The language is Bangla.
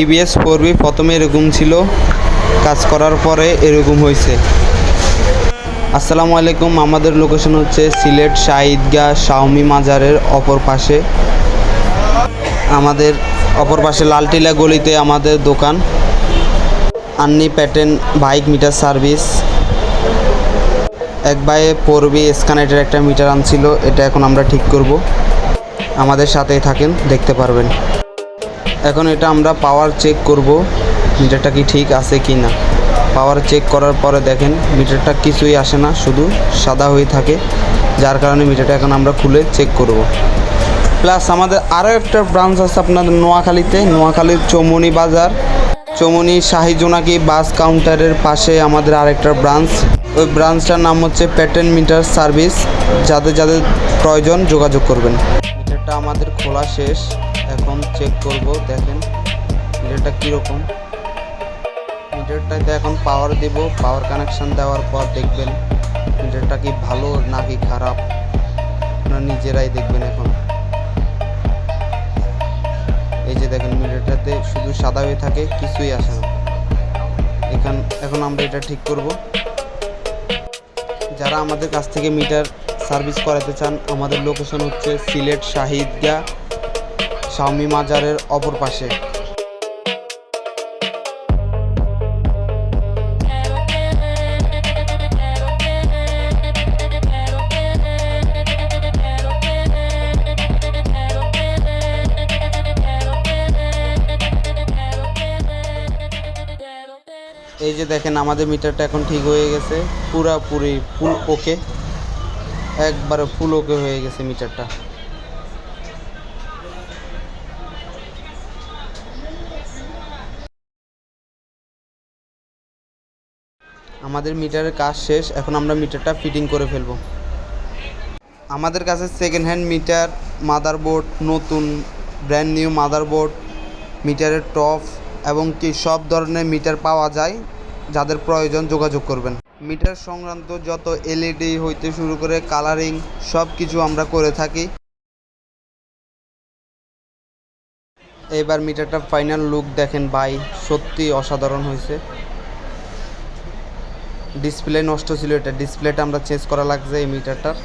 টিভিএস ফোর বি প্রথমে এরকম ছিল। কাজ করার পরে এরকম হয়েছে। আসসালামু আলাইকুম, আমাদের লোকেশন হচ্ছে সিলেট শাহিদগাহ শাওমি মাজারের অপর পাশে। আমাদের অপর পাশে লালটিলা গলিতে আমাদের দোকান। আন্নি প্যাটেন বাইক মিটার সার্ভিস। এক বাইয়ে পড়বি স্ক্যানেটের একটা মিটার আনছিল, এটা এখন আমরা ঠিক করব। আমাদের সাথেই থাকেন, দেখতে পারবেন। এখন এটা আমরা পাওয়ার চেক করব মিটারটা কি ঠিক আছে কি না। পাওয়ার চেক করার পরে দেখেন মিটারটা কিছুই আসে না, শুধু সাদা হয়ে থাকে। যার কারণে মিটারটা এখন আমরা খুলে চেক করব। প্লাস আমাদের আরও একটা ব্রাঞ্চ আছে আপনাদের নোয়াখালীতে, নোয়াখালীর চৌমনি বাজার। চৌমনি শাহি জোনাকি বাস কাউন্টারের পাশে আমাদের আরেকটা ব্রাঞ্চ ওই ব্রাঞ্চটার নাম হচ্ছে প্যাটার্ন মিটার সার্ভিস যাদের যাদের প্রয়োজন যোগাযোগ করবেন। মিটারটা আমাদের খোলা শেষ। এখন চেক করব, দেখেন মিটারটা কীরকম। মিটারটাতে এখন পাওয়ার দেব পাওয়ার কানেকশন দেওয়ার পর দেখবেন মিটারটা কি ভালো নাকি খারাপ। আপনারা নিজেরাই দেখবেন এখন। এই যে দেখেন মিটারটাতে শুধু সাদা হয়ে থাকে, কিছুই আসে না। এখান, এখন আমরা এটা ঠিক করব। যারা আমাদের কাছ থেকে মিটার সার্ভিস করাতে চান, আমাদের লোকেশন হচ্ছে সিলেট শাহিদগা শাওমি মাজারের অপর পাশে। এই যে দেখেন, আমাদের মিটারটা এখন ঠিক হয়ে গেছে, পুরাপুরি ফুল ওকে একবারে ফুল ওকে হয়ে গেছে মিটারটা। আমাদের মিটারের কাজ শেষ, এখন আমরা মিটারটা ফিটিং করে ফেলব। আমাদের কাছে সেকেন্ড হ্যান্ড মিটার মাদারবোর্ড নতুন ব্র্যান্ড নিউ মাদারবোর্ড মিটারের টপ এবং কি সব ধরনের মিটার পাওয়া যায়, যাদের প্রয়োজন যোগাযোগ করবেন। মিটার সংক্রান্ত যত এলইডি হইতে শুরু করে কালারিং সব কিছু আমরা করে থাকি। এবার মিটারটা ফাইনাল লুক দেখেন ভাই, সত্যি অসাধারণ হয়েছে ডিসপ্লে নষ্ট ছিল এটা, ডিসপ্লেটা আমরা চেঞ্জ করা লাগছে এই মিটারটার।